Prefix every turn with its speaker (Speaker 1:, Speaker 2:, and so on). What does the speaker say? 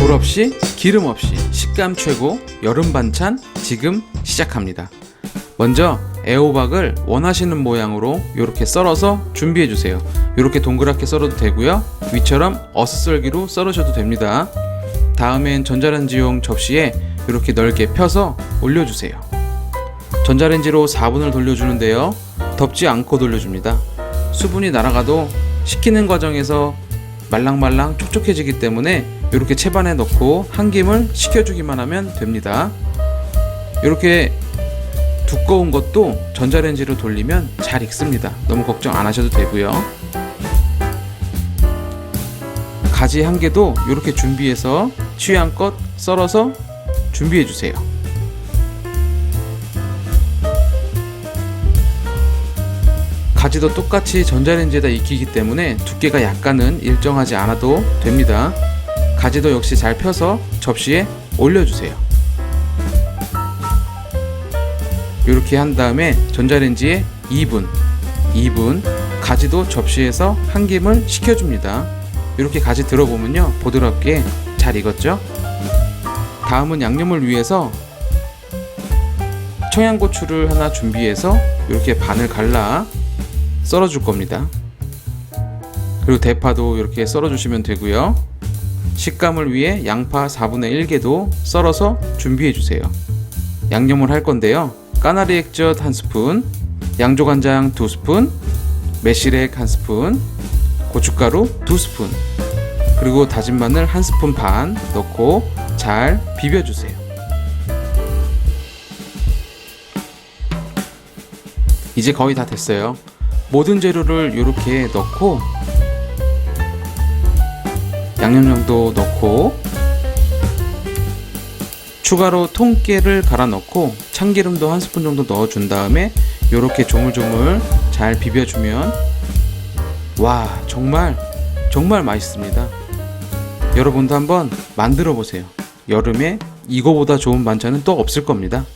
Speaker 1: 불 없이 기름 없이 식감 최고 여름 반찬 지금 시작합니다. 먼저 애호박을 원하시는 모양으로 이렇게 썰어서 준비해 주세요. 이렇게 동그랗게 썰어도 되고요. 위처럼 어슷썰기로 썰으셔도 됩니다. 다음엔 전자레인지용 접시에 이렇게 넓게 펴서 올려주세요. 전자레인지로 4분을 돌려주는데요. 덥지 않고 돌려줍니다. 수분이 날아가도 식히는 과정에서 말랑말랑 촉촉해지기 때문에 이렇게 채반에 넣고 한 김을 식혀주기만 하면 됩니다. 이렇게 두꺼운 것도 전자레인지로 돌리면 잘 익습니다. 너무 걱정 안 하셔도 되고요. 가지 한 개도 이렇게 준비해서 취향껏 썰어서 준비해 주세요. 가지도 똑같이 전자레인지에다 익히기 때문에 두께가 약간은 일정하지 않아도 됩니다. 가지도 역시 잘 펴서 접시에 올려주세요. 이렇게 한 다음에 전자레인지에 2분, 2분 가지도 접시에서 한 김을 식혀줍니다. 이렇게 가지 들어보면요 보드럽게 잘 익었죠? 다음은 양념을 위해서 청양고추를 하나 준비해서 이렇게 반을 갈라 썰어줄 겁니다. 그리고 대파도 이렇게 썰어주시면 되고요. 식감을 위해 양파 4분의 1개도 썰어서 준비해 주세요. 양념을 할 건데요. 까나리 액젓 1스푼, 양조간장 2스푼, 매실액 1스푼, 고춧가루 2스푼, 그리고 다진 마늘 1스푼 반 넣고 잘 비벼주세요. 이제 거의 다 됐어요. 모든 재료를 이렇게 넣고 양념장도 넣고 추가로 통깨를 갈아 넣고 참기름도 한 스푼 정도 넣어 준 다음에 이렇게 조물조물 잘 비벼주면 와 정말 정말 맛있습니다. 여러분도 한번 만들어 보세요. 여름에 이거보다 좋은 반찬은 또 없을 겁니다.